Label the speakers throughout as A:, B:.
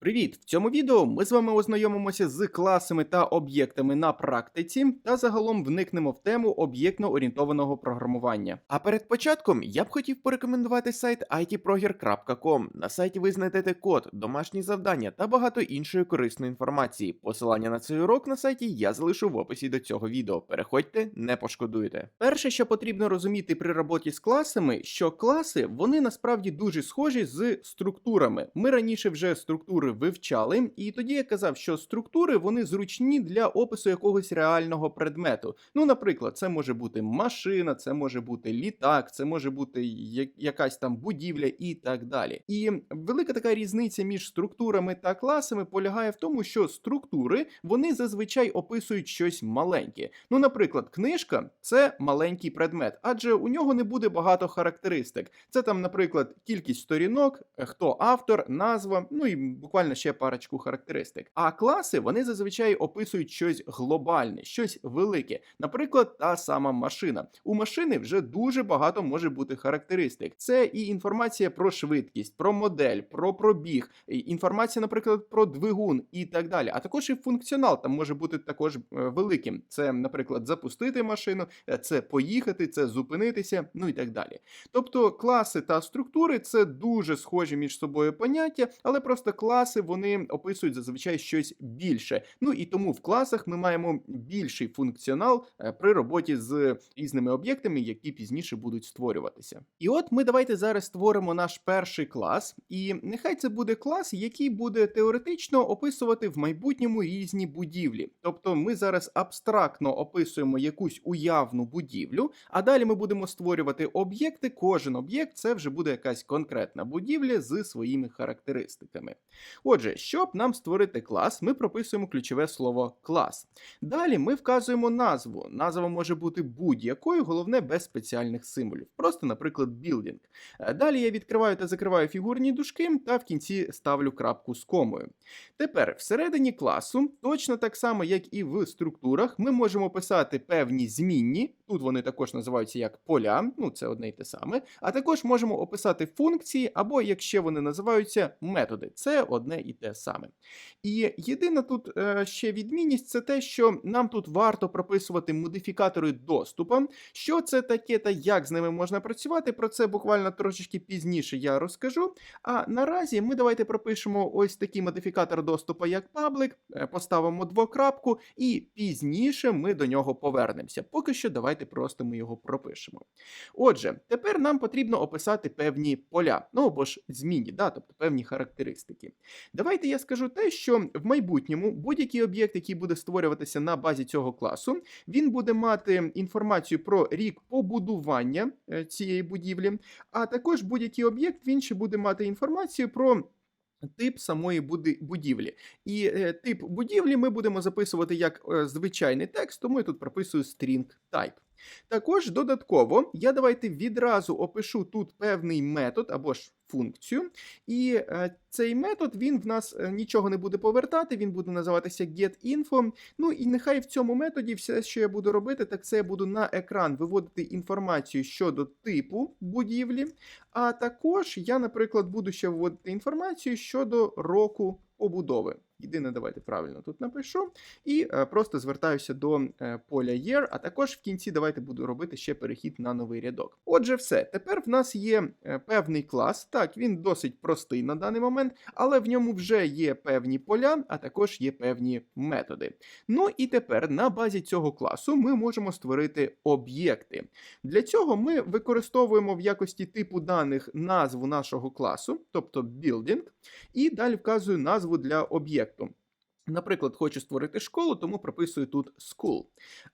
A: Привіт! В цьому відео ми з вами ознайомимося з класами та об'єктами на практиці та загалом вникнемо в тему об'єктно-орієнтованого програмування. А перед початком я б хотів порекомендувати сайт itproger.com. На сайті ви знайдете код, домашні завдання та багато іншої корисної інформації. Посилання на цей урок на сайті я залишу в описі до цього відео. Переходьте, не пошкодуєте. Перше, що потрібно розуміти при роботі з класами, що класи вони насправді дуже схожі з структурами. Ми раніше вже структури вивчали, і тоді я казав, що структури вони зручні для опису якогось реального предмету. Ну, наприклад, це може бути машина, це може бути літак, це може бути якась там будівля і так далі. І велика така різниця між структурами та класами полягає в тому, що структури вони зазвичай описують щось маленьке. Ну, наприклад, книжка це маленький предмет, адже у нього не буде багато характеристик. Це там, наприклад, кількість сторінок, хто автор, назва, ну і буквально ще парочку характеристик. А класи вони зазвичай описують щось глобальне, щось велике. Наприклад, та сама машина. У машини вже дуже багато може бути характеристик. Це і інформація про швидкість, про модель, про пробіг, інформація, наприклад, про двигун і так далі. А також і функціонал там може бути також е, великим. Це, наприклад, запустити машину, е, це поїхати, це зупинитися, ну і так далі. Тобто класи та структури це дуже схожі між собою поняття, але просто класи вони описують зазвичай щось більше. Ну і тому в класах ми маємо більший функціонал е, при роботі з різними об'єктами, які пізніше будуть створюватися. І от ми давайте зараз створимо наш перший клас, і нехай це буде клас, який буде теоретично описувати в майбутньому різні будівлі. Тобто ми зараз абстрактно описуємо якусь уявну будівлю, а далі ми будемо створювати об'єкти. Кожен об'єкт це вже буде якась конкретна будівля з своїми характеристиками. Отже, щоб нам створити клас, ми прописуємо ключове слово клас. Далі ми вказуємо назву. Назва може бути будь-якою, головне без спеціальних символів. Просто, наприклад, building. Е, Далі я відкриваю та закриваю фігурні дужки та в кінці ставлю крапку з комою. Тепер всередині класу, точно так само, як і в структурах, ми можемо писати певні змінні. Тут вони також називаються як поля, ну це одне й те саме. А також можемо описати функції, або якщо вони називаються методи, це одне і те саме. І єдина тут е, ще відмінність це те, що нам тут варто прописувати модифікатори доступу. Що це таке та як з ними можна працювати, про це буквально трошечки пізніше я розкажу. А наразі ми давайте пропишемо ось такий модифікатор доступу, як паблик, е, поставимо двокрапку, і пізніше ми до нього повернемося. Поки що давайте просто ми його пропишемо. Отже, тепер нам потрібно описати певні поля, ну або ж змінні, да, тобто певні характеристики. Давайте я скажу те, що в майбутньому будь-який об'єкт, який буде створюватися на базі цього класу, він буде мати інформацію про рік побудування е, цієї будівлі, а також будь-який об'єкт він ще буде мати інформацію про. Тип самої будівлі. І е, тип будівлі ми будемо записувати як е, звичайний текст, тому я тут прописую string type. Також додатково я давайте відразу опишу тут певний метод або ж функцію. І е, цей метод він в нас е, нічого не буде повертати, він буде називатися getInfo. Ну і нехай в цьому методі все, що я буду робити, так це я буду на екран виводити інформацію щодо типу будівлі. А також я, наприклад, буду ще вводити інформацію щодо року побудови. Єдине, давайте правильно тут напишу. І е, просто звертаюся до е, поля year, а також в кінці давайте буду робити ще перехід на новий рядок. Отже, все. Тепер в нас є е, певний клас. Так, він досить простий на даний момент, але в ньому вже є певні поля, а також є певні методи. Ну і тепер на базі цього класу ми можемо створити об'єкти. Для цього ми використовуємо в якості типу даних назву нашого класу, тобто building, і далі вказую назву для об'єкту. Наприклад, хочу створити школу, тому прописую тут school.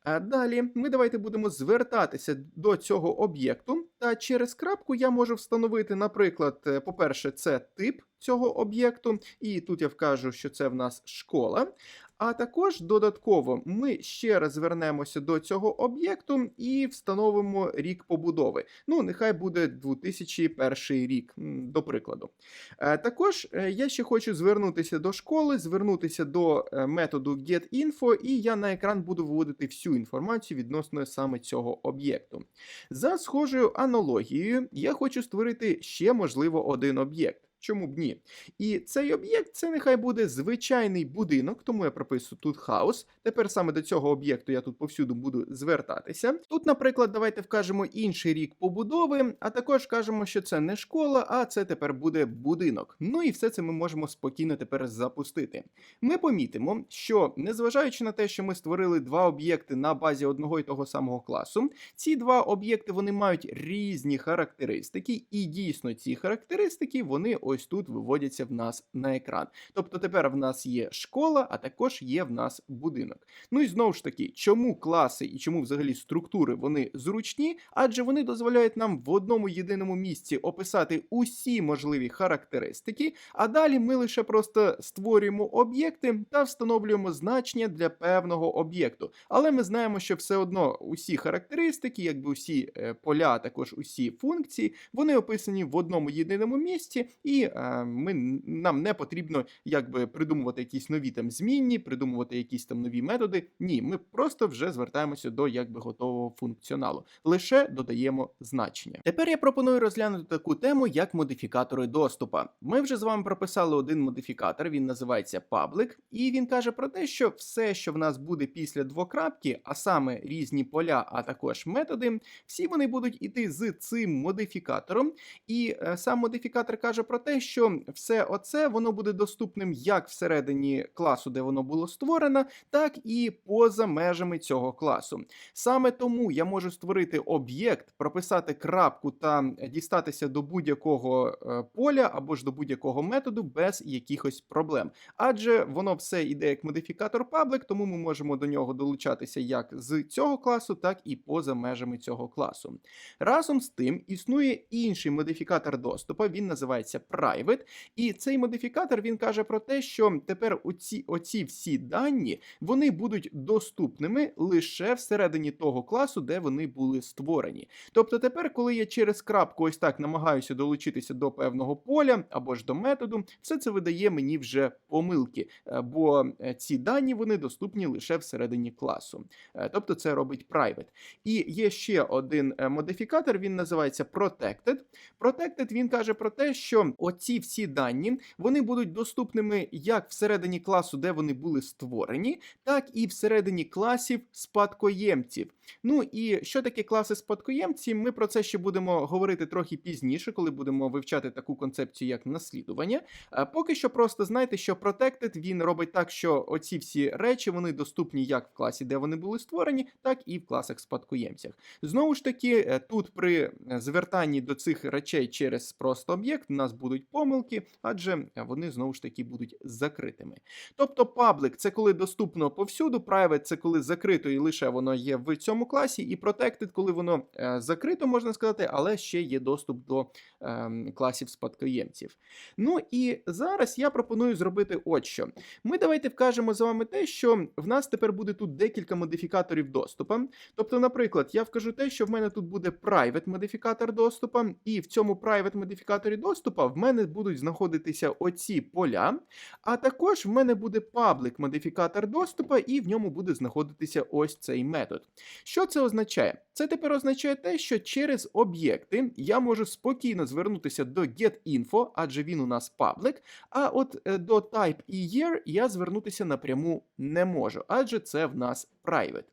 A: А далі ми давайте будемо звертатися до цього об'єкту, та через крапку я можу встановити, наприклад, е, по-перше, це тип цього об'єкту, і тут я вкажу, що це в нас школа. А також додатково ми ще раз звернемося до цього об'єкту і встановимо рік побудови. Ну, нехай буде 2001 рік, до прикладу. Е, Також е, я ще хочу звернутися до школи, звернутися до е, методу getInfo, і я на екран буду виводити всю інформацію відносно саме цього об'єкту. За схожою аналогією, я хочу створити ще, можливо, один об'єкт. Чому б ні? І цей об'єкт це нехай буде звичайний будинок, тому я прописую тут хаус. Тепер саме до цього об'єкту я тут повсюду буду звертатися. Тут, наприклад, давайте вкажемо інший рік побудови, а також кажемо, що це не школа, а це тепер буде будинок. Ну і все це ми можемо спокійно тепер запустити. Ми помітимо, що незважаючи на те, що ми створили два об'єкти на базі одного і того самого класу, ці два об'єкти вони мають різні характеристики, і дійсно ці характеристики вони ось тут виводяться в нас на екран. Тобто тепер в нас є школа, а також є в нас будинок. Ну і знову ж таки, чому класи і чому взагалі структури вони зручні? Адже вони дозволяють нам в одному єдиному місці описати усі можливі характеристики, а далі ми лише просто створюємо об'єкти та встановлюємо значення для певного об'єкту. Але ми знаємо, що все одно усі характеристики, якби усі е, поля, а також усі функції, вони описані в одному єдиному місці, і е, ми нам не потрібно якби придумувати якісь нові там змінні, придумувати якісь там нові методи. Ні, ми просто вже звертаємося до якби готового функціоналу, лише додаємо значення. Тепер я пропоную розглянути таку тему, як модифікатори доступа. Ми вже з вами прописали один модифікатор, він називається Public, і він каже про те, що все, що в нас буде після двокрапки, а саме різні поля, а також методи, всі вони будуть іти з цим модифікатором. І е, сам модифікатор каже про те, що все оце воно буде доступним як всередині класу, де воно було створено, так і поза межами цього класу. Саме тому я можу створити об'єкт, прописати крапку та дістатися до будь-якого е, поля або ж до будь-якого методу без якихось проблем. Адже воно все йде як модифікатор public, тому ми можемо до нього долучатися як з цього класу, так і поза межами цього класу. Разом з тим існує інший модифікатор доступу, він називається private, і цей модифікатор він каже про те, що тепер оці, оці всі дані вони будуть доступними лише всередині того класу, де вони були створені. Тобто тепер, коли я через крапку ось так намагаюся долучитися до певного поля або ж до методу, все це видає мені вже помилки, е, бо е, ці дані вони доступні лише всередині класу. Е, Тобто це робить private. І є ще один модифікатор, він називається Protected. Protected він каже про те, що оці всі дані вони будуть доступними як всередині класу, де вони були створені, так і всередині класів спадкоємців. Ну і що таке класи спадкоємці? Ми про це ще будемо говорити трохи пізніше, коли будемо вивчати таку концепцію, як наслідування. А поки що просто знайте, що Protected він робить так, що оці всі речі вони доступні як в класі, де вони були створені, так і в класах спадкоємцях. Знову ж таки, е, тут при е, звертанні до цих речей через просто об'єкт у нас будуть помилки, адже вони знову ж таки будуть закритими. Тобто, public – це коли доступно повсюду, private – це коли закрито і лише воно є в цьому класі, і protected, коли воно е, закрито, можна сказати, але ще є доступ до е, класів спадкоємців. Ну і зараз я пропоную зробити от що. Ми давайте вкажемо з вами те, що в нас тепер буде тут декілька модифікаторів доступу. Тобто, наприклад, я вкажу те, що в мене тут буде private модифікатор доступу, і в цьому private модифікаторі доступу в мене будуть знаходитися оці поля, а також в мене буде public модифікатор доступу, і в ньому буде знаходитися ось цей метод. Що це означає? Це тепер означає те, що через об'єкти я можу спокійно звернутися до getInfo, адже він у нас public, а от е, до type і year я звернутися напряму не можу, адже це в нас private.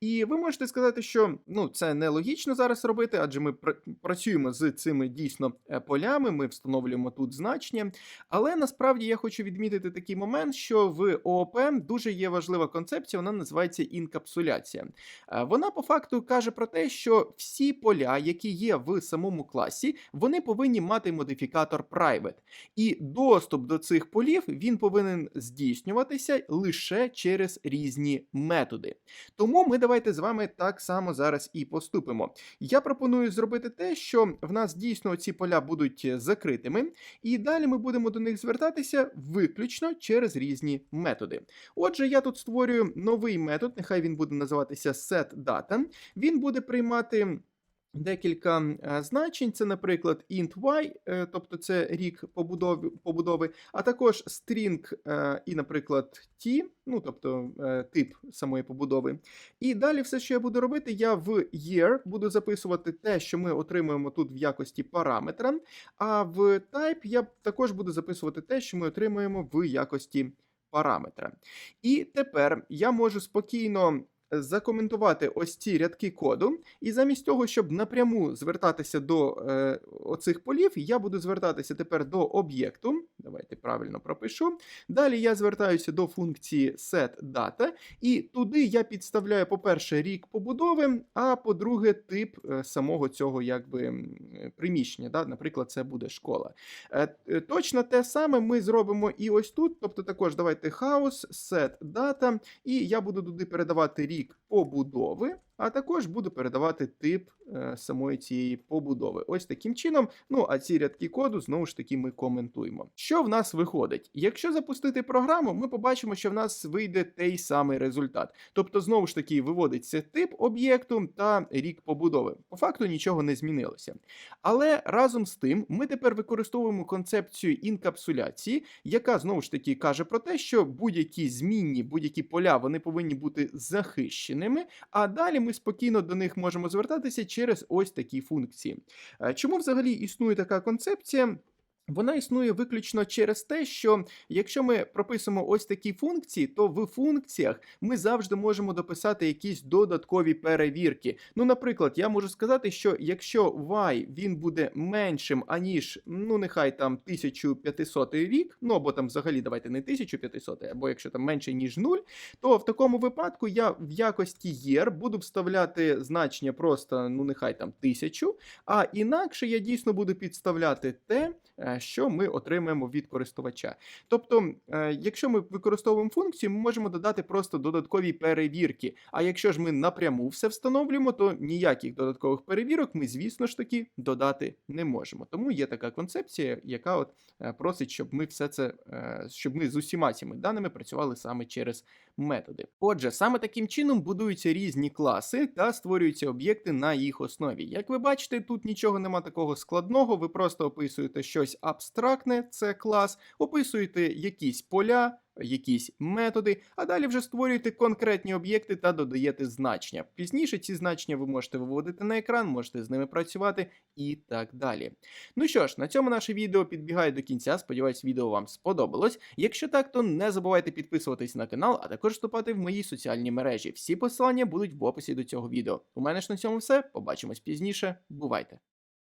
A: І ви можете сказати, що ну це нелогічно зараз робити, адже ми пр працюємо з цими дійсно е, полями, ми встановлюємо тут значення. Але насправді я хочу відмітити такий момент, що в ООП дуже є важлива концепція, вона називається інкапсуляція. Е, Вона по факту каже про те, що всі поля, які є в самому класі, вони повинні мати модифікатор private. І доступ до цих полів він повинен здійснюватися лише через різні методи. Тому ми давайте з вами так само зараз і поступимо. Я пропоную зробити те, що в нас дійсно ці поля будуть закритими, і далі ми будемо до них звертатися виключно через різні методи. Отже, я тут створюю новий метод, нехай він буде називатися setData. Він буде приймати. Декілька е, значень, це, наприклад, int y, е, тобто це рік побудови, а також string е, і, наприклад, t, ну тобто тип самої побудови. І далі все, що я буду робити, я в year буду записувати те, що ми отримуємо тут в якості параметра, а в type я також буду записувати те, що ми отримуємо в якості параметра. І тепер я можу спокійно закоментувати ось ці рядки коду, і замість того, щоб напряму звертатися до е, оцих полів, я буду звертатися тепер до об'єкту. Давайте правильно пропишу. Далі я звертаюся до функції setData, і туди я підставляю, по-перше, рік побудови, а по-друге, тип е, самого цього якби приміщення. Да? Наприклад, це буде школа. Е, е, Точно те саме ми зробимо і ось тут. Тобто, також давайте house, setData, і я буду туди передавати рік рік. Побудови, а також буду передавати тип е, самої цієї побудови. Ось таким чином. Ну а ці рядки коду знову ж таки ми коментуємо. Що в нас виходить? Якщо запустити програму, ми побачимо, що в нас вийде той самий результат. Тобто, знову ж таки, виводиться тип об'єкту та рік побудови. По факту нічого не змінилося. Але разом з тим, ми тепер використовуємо концепцію інкапсуляції, яка знову ж таки каже про те, що будь-які змінні, будь-які поля вони повинні бути захищеними, а далі ми спокійно до них можемо звертатися через ось такі функції. Е, Чому взагалі існує така концепція? Вона існує виключно через те, що якщо ми прописуємо ось такі функції, то в функціях ми завжди можемо дописати якісь додаткові перевірки. Ну, наприклад, я можу сказати, що якщо y він буде меншим, аніж, ну нехай там 1500 рік, ну або там взагалі давайте не 1500, або якщо там менше, ніж 0, то в такому випадку я в якості year буду вставляти значення просто, ну нехай там 1000, а інакше я дійсно буду підставляти те, е, що ми отримаємо від користувача. Тобто, е, якщо ми використовуємо функцію, ми можемо додати просто додаткові перевірки. А якщо ж ми напряму все встановлюємо, то ніяких додаткових перевірок ми, звісно ж таки, додати не можемо. Тому є така концепція, яка от е, просить, щоб ми все це, е, щоб ми з усіма цими даними працювали саме через методи. Отже, саме таким чином будуються різні класи та створюються об'єкти на їх основі. Як ви бачите, тут нічого нема такого складного, ви просто описуєте щось абстрактне, це клас, описуєте якісь поля. Якісь методи, а далі вже створюєте конкретні об'єкти та додаєте значення. Пізніше ці значення ви можете виводити на екран, можете з ними працювати і так далі. Ну що ж, на цьому наше відео підбігає до кінця. Сподіваюсь, відео вам сподобалось. Якщо так, то не забувайте підписуватись на канал, а також вступати в мої соціальні мережі. Всі посилання будуть в описі до цього відео. У мене ж на цьому все. Побачимось пізніше. Бувайте!